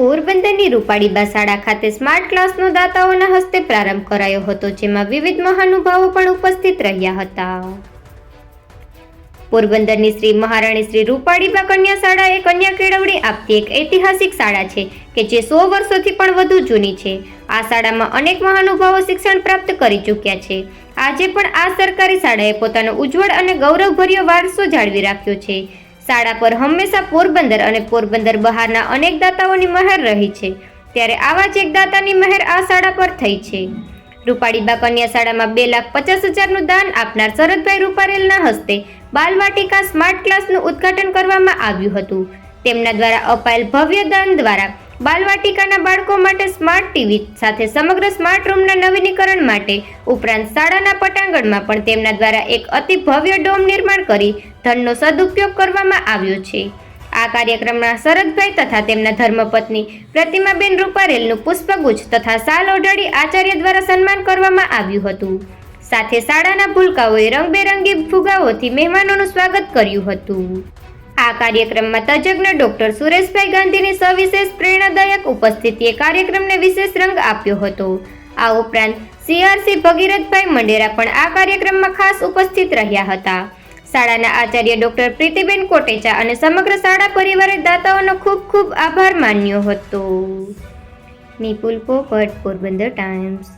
પોરબંદરની રૂપાડીબા શાળા ખાતે સ્માર્ટ ક્લાસનો દાતાઓના હસ્તે પ્રારંભ કરાયો હતો, જેમાં વિવિધ મહાનુભાવો પણ ઉપસ્થિત રહ્યા હતા. પોરબંદરની શ્રી મહારાણી શ્રી રૂપાળીબા કન્યા શાળા એ કન્યા કેળવણી આપતી એક ઐતિહાસિક શાળા છે, કે જે સો વર્ષોથી પણ વધુ જૂની છે. આ શાળામાં અનેક મહાનુભાવો શિક્ષણ પ્રાપ્ત કરી ચૂક્યા છે. આજે પણ આ સરકારી શાળાએ પોતાનો ઉજ્જવળ અને ગૌરવભર્યો વારસો જાળવી રાખ્યો છે. શાળા પર હંમેશા પોરબંદર અને પોરબંદર બહારના અનેક દાતાઓની મહેર રહી છે. ત્યારે આવા જ એક દાતાની મહેર આ શાળા પર થઈ છે. રૂપાળીબા કન્યા શાળામાં બે લાખ પચાસ હજારનું દાન આપનાર શરદભાઈ રૂપારેલના હસ્તે બાલવાટિકા સ્માર્ટ ક્લાસનું ઉદ્ઘાટન કરવામાં આવ્યું હતું. તેમના દ્વારા અપાયેલ ભવ્ય દાન દ્વારા બાલવાટિકાના બાળકો માટે સ્માર્ટ ટીવી સાથે સમગ્ર સ્માર્ટ રૂમના નવીનીકરણ માટે ઉપરાંત શાળાના પટાંગણમાં પણ તેમના દ્વારા એક અતિ ભવ્ય ડોમ નિર્માણ કરી ધનનો સદુપયોગ કરવામાં આવ્યો છે. આ કાર્યક્રમમાં શરદભાઈ તથા તેમના ધર્મપત્ની પ્રતિમાબેન રૂપારેલનું પુષ્પગુચ્છ તથા સાલ ઓઢાડી આચાર્ય દ્વારા સન્માન કરવામાં આવ્યું હતું. સાથે શાળાના ભૂલકાઓએ રંગબેરંગી ફુગાઓથી મહેમાનોનું સ્વાગત કર્યું હતું. આ કાર્યક્રમમાં તજજ્ઞ ડોક્ટર સુરેશભાઈ ગાંધીની સવિશેષ પ્રેરણાદાયક ઉપસ્થિતિએ કાર્યક્રમને વિશેષ રંગ આપ્યો હતો. આ ઉપરાંત સીઆરસી ભગીરથભાઈ મંડેરા પણ આ કાર્યક્રમમાં ખાસ ઉપસ્થિત રહ્યા હતા. શાળાના આચાર્ય ડોક્ટર પ્રીતિબેન કોટેચા અને સમગ્ર શાળા પરિવારે દાતાઓનો ખૂબ ખૂબ આભાર માન્યો હતો. નિપુલ પોપટ, પોરબંદર ટાઈમ્સ.